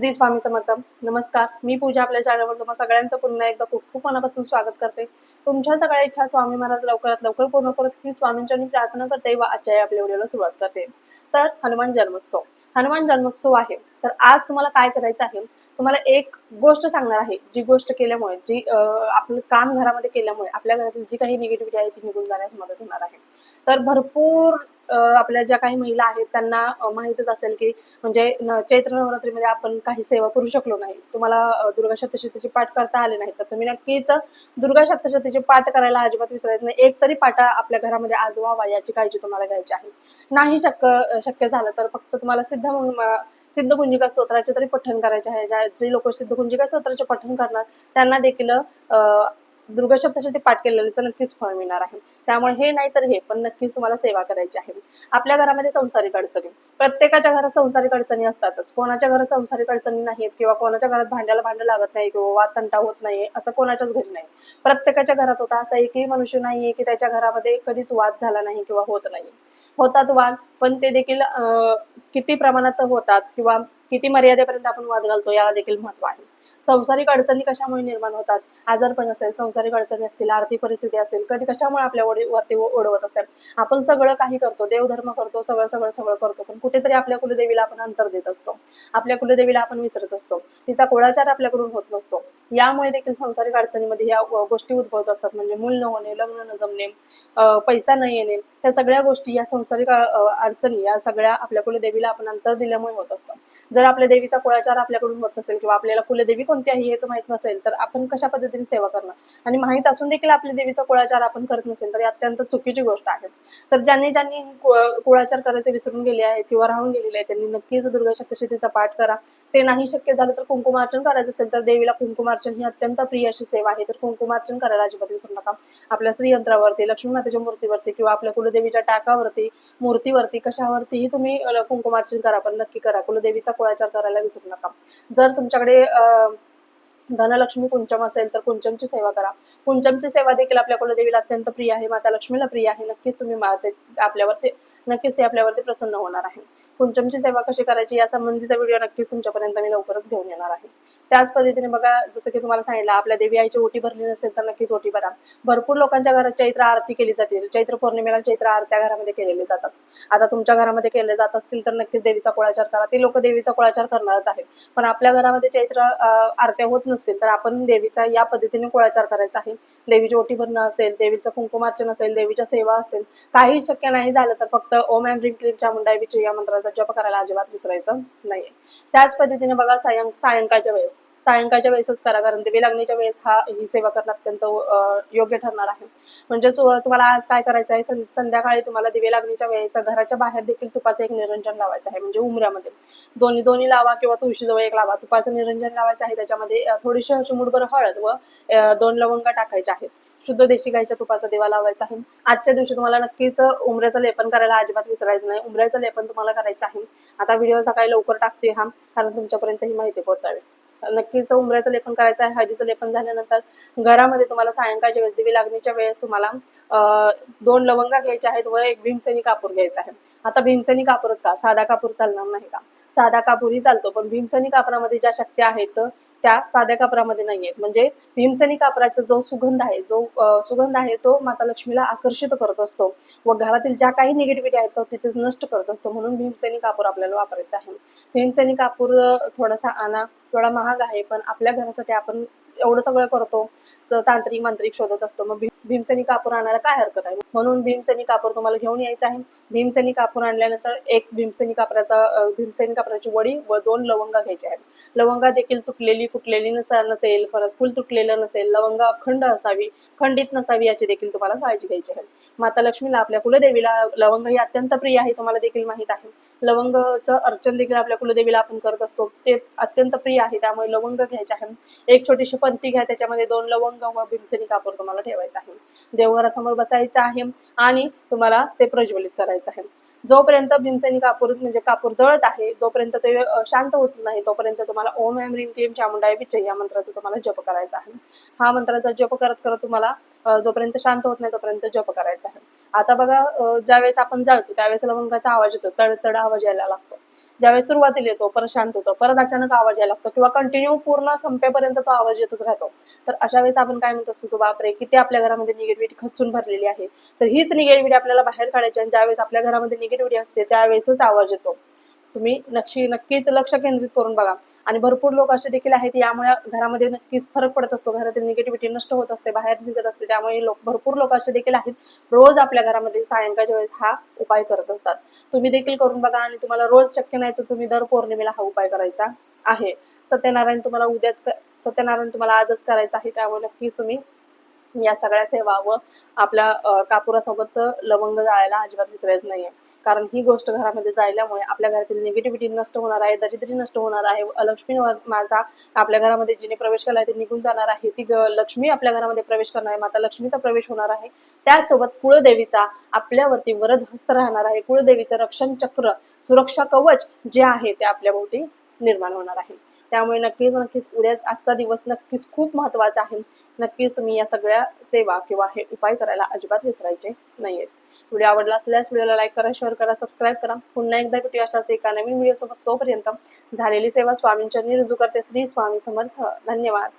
श्री स्वामी समर्थ. नमस्कार. मी पूजा आपल्या चॅनलवर तुम्हा सगळ्यांचं पुन्हा एकदा खूप खूप मनापासून स्वागत करते. तुमच्या सगळ्या इच्छा स्वामी महाराज लवकरात लवकर पूर्ण करत ही स्वामींच्या मी प्रार्थना करते व आजच्या या आपल्या व्हिडिओला सुरुवात करते. तर हनुमान जन्मोत्सव. हनुमान जन्मोत्सव आहे. तर आज तुम्हाला काय करायचं आहे? तुम्हाला एक गोष्ट सांगणार आहे. जी गोष्ट केल्यामुळे जी आपलं काम घरामध्ये केल्यामुळे आपल्या घरातील जी काही निगेटिव्हिटी आहे ती निघून जाण्यास मदत होणार आहे. तर भरपूर आपल्या ज्या काही महिला आहेत त्यांना माहितच असेल की म्हणजे चैत्र नवरात्रीमध्ये आपण काही सेवा करू शकलो नाही. तुम्हाला दुर्गा सप्तशतीचे पाठ करता आले नाही तर तुम्ही नक्कीच दुर्गा सप्तशतीचे पाठ करायला अजिबात विसरायचं नाही. एक तरी पाठ आपल्या घरामध्ये आज व्हावा याची काळजी तुम्हाला घ्यायची आहे. नाही शक्य शक्य झालं तर फक्त तुम्हाला सिद्ध म- सिद्धकुंजिका स्तोत्राचे तरी पठण करायचे आहे. ज्या- जे लोक सिद्धकुंजिका स्तोत्राचे पठण करणार त्यांना देखील अं, दुर्गा पाठ केलेलं नक्कीच फळ मिळणार आहे. त्यामुळे हे नाही तर हे पण नक्कीच तुम्हाला सेवा करायची आहे. आपल्या घरामध्ये संसारिक अडचणी. प्रत्येकाच्या घरात संसारिक अडचणी असतातच. कोणाच्या घरात संसारिक अडचणी नाहीत किंवा कोणाच्या घरात भांड्याला भांडं लागत नाही किंवा वाद तंटा होत नाही असं कोणाच्याच घरी नाही. प्रत्येकाच्या घरात होता असा एकही मनुष्य नाहीये की त्याच्या घरामध्ये कधीच वाद झाला नाही किंवा होत नाही. होतात वाद पण ते देखील अं, किती प्रमाणात होतात किंवा किती मर्यादेपर्यंत आपण वाद घालतो याला देखील महत्त्व आहे. संसारिक अडचणी कशामुळे निर्माण होतात? आजारपण असेल संसारिक अडचणी असतील आर्थिक परिस्थिती असेल कधी कशामुळे आपल्या वरती ओढवत असतात? आपण सगळं काही करतो देवधर्म करतो सगळं सगळं सगळं करतो पण कुठेतरी आपल्या कुलदेवीला आपण अंतर देत असतो. आपल्या कुलदेवीला आपण विसरत असतो. तिचा कुळाचार आपल्याकडून होत नसतो. यामुळे देखील संसारिक अडचणीमध्ये या गोष्टी उद्भवत असतात. म्हणजे मूल न होणे लग्न न जमणे पैसा न येणे त्या सगळ्या गोष्टी या संसारिक अडचणी या सगळ्या आपल्या कुलदेवीला आपण अंतर दिल्यामुळे होत असतं जर आपल्या देवीचा कुळाचार आपल्याकडून होत नसेल किंवा आपल्याला कुलदेवी कोणती आहे हे तर माहीत नसेल तर आपण कशा पद्धतीने सेवा करणार? आणि माहीत असून देखील आपल्या देवीचा कुळाचार आपण करत नसेल तर ही अत्यंत चुकीची गोष्ट आहे. तर ज्यांनी ज्यांनी कुळाचार करायचे विसरून गेले आहेत किंवा राहून गेलेले आहेत त्यांनी नक्कीच दुर्गा सप्तशतीचा पाठ करा. ते नाही शक्य झालं तर कुंकुमार्चन करायचं असेल तर देवीला कुंकुमार्चन ही अत्यंत प्रिय अशी सेवा आहे. तर कुंकुमार्चन करायला अजिबात विसरू नका. आपल्या श्रीयंत्रावरती लक्ष्मी मातेच्या मूर्तीवरती किंवा आपल्या कुलदेवीच्या टाकावरती मूर्तीवरती कशावरतीही तुम्ही कुंकुमार्चन करा पण नक्की करा. कुलदेवीचा कुळाचार करायला विसरू नका. जर तुमच्याकडे धनलक्ष्मी कुंचम असेल तर कुंचमची सेवा करा. कुंचमची सेवा देखील आपल्या कुलदेवीला अत्यंत प्रिय आहे माता लक्ष्मीला प्रिय आहे. नक्कीच तुम्ही आपल्यावरती नक्कीच ते आपल्यावरती प्रसन्न होणार आहे. कुंचमची सेवा कशी करायची या संबंधीचा व्हिडिओ नक्कीच तुमच्यापर्यंत मी लवकरच घेऊन येणार आहे. त्याच पद्धतीने बघा जसं की तुम्हाला सांगितलं आपल्या देवी आईची ओटी भरली नसेल तर नक्कीच ओटी भरा. भरपूर लोकांच्या घरात चैत्र आरती केली जाते. चैत्र पौर्णिमेला चैत्र आरत्या घरामध्ये केलेले जातात. आता तुमच्या घरामध्ये केले जात असतील तर नक्कीच देवीचा कुळाचार करा. ते लोक देवीचा कुळाचार करणारच आहेत. पण आपल्या घरामध्ये चैत्र आरत्या होत नसतील तर आपण देवीचा या पद्धतीने कुळाचार करायचा आहे. देवीची ओटी भरणं असेल देवीचं कुंकुमार्चन असेल देवीच्या सेवा असेल काही शक्य नाही झालं तर फक्त ओम अँड ड्रीम क्लीम चामुंडा विजय या मंत्राचा जप करायला अजिबात विसरायचं नाही त्याच पद्धतीने बघा सायं सायंकाळच्या वेळेस सायंकाळच्या वेळेसच करा कारण देवी लग्नाच्या वेळेस हा ही सेवा करणं अत्यंत योग्य ठरणार आहे. म्हणजे तुम्हाला आज काय करायचं आहे? संध्याकाळी तुम्हाला दिवे लग्नाच्या वेळेस घराच्या बाहेर देखील तुपाचं एक निरंजन लावायचं आहे म्हणजे उमऱ्यामध्ये. दोन्ही दोन्ही लावा किंवा तुळशीजवळ एक लावा. तुपाचं निरंजन लावायचं आहे त्याच्यामध्ये थोडीशी चिमुडभर हळद व दोन लवंग टाकायचे आहेत. शुद्ध देशी गाईच्या तुपाचा दिवा लावायचा आहे. आजच्या दिवशी तुम्हाला नक्कीच उमऱ्याचं लेपन करायला अजिबात विसरायचं नाही. उमऱ्याचं लेपन तुम्हाला करायचं आहे. आता व्हिडिओ सकाळी लवकर टाकते हा कारण तुमच्यापर्यंत ही माहिती पोहोचावी. नक्कीच उमऱ्याचं लेपन करायचं आहे. हळदीचं लेपन झाल्यानंतर घरामध्ये तुम्हाला सायंकाळच्या वेळेस दिवी लागण्याच्या वेळेस तुम्हाला दोन लवंगा घ्यायच्या आहेत. व एक भीमसेनी कापूर घ्यायचा आहे. आता भीमसेनी कापूरच का? साधा कापूर चालणार नाही का? साधा कापूरही चालतो पण भीमसेनी कापरामध्ये ज्या शक्ती आहेत त्या साध्या कापरामध्ये नाही आहेत म्हणजे भीमसेनी कापराचा जो सुगंध आहे जो सुगंध आहे तो माता लक्ष्मीला आकर्षित करत असतो व घरातील ज्या काही निगेटिव्हिटी आहेत तो तिथेच नष्ट करत असतो. म्हणून भीमसेनी कापूर आपल्याला वापरायचा आहे. भीमसेनी कापूर थोडासा आणा थोडा महाग आहे पण आपल्या घरासाठी आपण एवढं सगळं करतो. तांत्रिक मांत्रिक शोधत असतो. मग भीमसेनी कापूर आणायला काय हरकत आहे? म्हणून भीमसेनी कापूर तुम्हाला घेऊन यायचं आहे. भीमसेनी कापूर आणल्यानंतर एक भीमसेनी कापराचा भीमसेनी कापराची वडी व दोन लवंगा घ्यायच्या आहेत. लवंगा देखील तुटलेली फुटलेली नसा नसेल परत फुल तुटलेलं नसेल लवंगा अखंड असावी खंडित नसावी याची देखील तुम्हाला काळजी घ्यायची आहे. माता लक्ष्मीला आपल्या कुलदेवीला लवंग ही अत्यंत प्रिय आहे तुम्हाला देखील माहीत आहे. लवंगचं अर्चन देखील आपल्या कुलदेवीला आपण करत असतो. ते अत्यंत प्रिय आहे त्यामुळे लवंग घ्यायचे आहे. एक छोटीशी पंथी घ्या त्याच्यामध्ये दोन लवंग व भीमसेनी कापूर तुम्हाला ठेवायचं आहे. देवघरासमोर बसायचं आहे. आणि तुम्हाला ते प्रज्वलित करायचं आहे. जोपर्यंत भीमसेनी कापूर म्हणजे कापूर जळत आहे जोपर्यंत ते शांत होत नाही तोपर्यंत तुम्हाला ओम एम रीम क्लीम चामुंडाय विजय या मंत्राचा तुम्हाला जप करायचा आहे. हा मंत्राचा जप करत करत तुम्हाला जोपर्यंत शांत होत नाही तोपर्यंत जप करायचा आहे. आता बघा ज्यावेळेस आपण जाळतो त्यावेळेस लवंगाचा आवाज येतो तडतड आवाज यायला लागतो. ज्यावेळेस सुरुवातीला येतो परत शांत होतो परत अचानक आवाज यायला लागतो किंवा कंटिन्यू पूर्ण संपेपर्यंत तो आवाज येतच राहतो. तर अशा वेळेस आपण काय म्हणत असतो तो बापरे किती आपल्या घरामध्ये निगेटिव्हिटी खचून भरलेली आहे. तर हीच निगेटिव्हिटी आपल्याला बाहेर काढायची आणि ज्यावेळेस आपल्या घरामध्ये निगेटिव्हिटी असते त्यावेळेसच आवाज येतो. तुम्ही नक्की नक्कीच लक्ष केंद्रित करून बघा. आणि भरपूर लोक असे देखील आहेत यामुळे घरामध्ये नक्कीच फरक पडत असतो. घरातील निगेटिव्हिटी नष्ट होत असते बाहेर निघत असते. त्यामुळे लोक भरपूर लोक असे देखील आहेत रोज आपल्या घरामध्ये सायंकाळच्या वेळेस हा उपाय करत असतात. तुम्ही देखील करून बघा आणि तुम्हाला रोज शक्य नाही तर तुम्ही दर पौर्णिमेला हा उपाय करायचा आहे. सत्यनारायण तुम्हाला उद्याच सत्यनारायण तुम्हाला आजच करायचा आहे त्यामुळे नक्कीच तुम्ही या सगळ्या सेवा व आपल्या कापुरासोबत लवंग जाळायला अजिबात विसरायचं नाहीये. कारण ही गोष्ट घरामध्ये जायल्यामुळे आपल्या घरातील निगेटिव्हिटी नष्ट होणार आहे दरिद्री नष्ट होणार आहे. लक्ष्मी माता आपल्या घरामध्ये जिने प्रवेश केला आहे ते निघून जाणार आहे. ती ग- लक्ष्मी आपल्या घरामध्ये प्रवेश करणार आहे. माता लक्ष्मीचा प्रवेश होणार आहे. त्याचसोबत कुळदेवीचा आपल्यावरती वरद हस्त राहणार आहे. कुळदेवीचं रक्षण चक्र सुरक्षा कवच जे आहे ते आपल्या भोवती निर्माण होणार आहे. त्यामुळे नक्कीच नक्कीच उद्या आजचा दिवस नक्कीच खूप महत्त्वाचा आहे. नक्कीच तुम्ही या सगळ्या सेवा किंवा हे उपाय करायला अजिबात विसरायचे नाहीयेत. व्हिडिओ आवडला असल्यास व्हिडिओला लाईक करा शेअर करा सबस्क्राईब करा. पुन्हा एकदा भेटूया अशाच एका नवीन व्हिडिओ सोबत. तोपर्यंत झालेली सेवा स्वामींच्या रुजू करते. श्री स्वामी समर्थ. धन्यवाद.